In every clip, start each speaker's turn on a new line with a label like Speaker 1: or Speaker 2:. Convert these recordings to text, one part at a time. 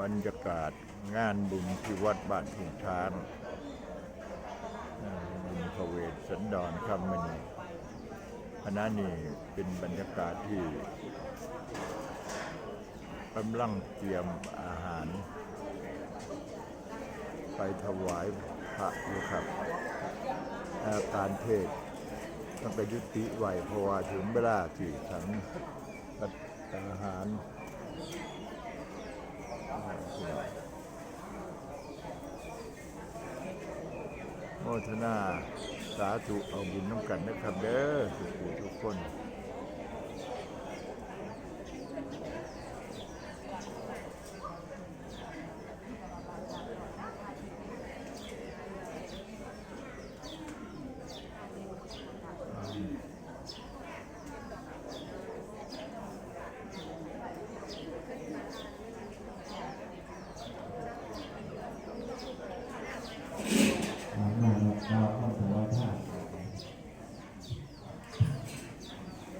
Speaker 1: บรรยากาศงานบุญที่วัดบ้านถุงช้างบุญพระเวทสันดรครับมันนี้คณะนี้เป็นบรรยากาศที่กำลังเตรียมอาหาร ไปถวายพระอยู่ครับอาการเทศต้องไปยุติไหวเพราะว่าถึงเวลาที่ฉันอาหาร โมทนา สาธุเอาบุญน้ำกันนะครับเด้อทุกผู้ทุกคน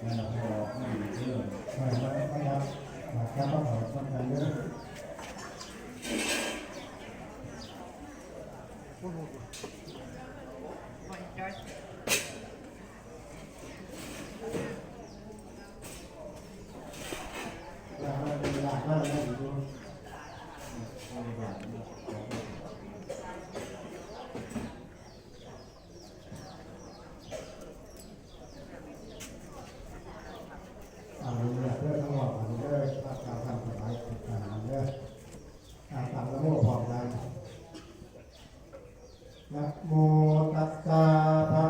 Speaker 2: แล้วเราก็รอให้ดีขึ้นใช่แล้วก็รับรับแล้ก็ขอคนไทเยอะโอ้โนะโมตัสสะ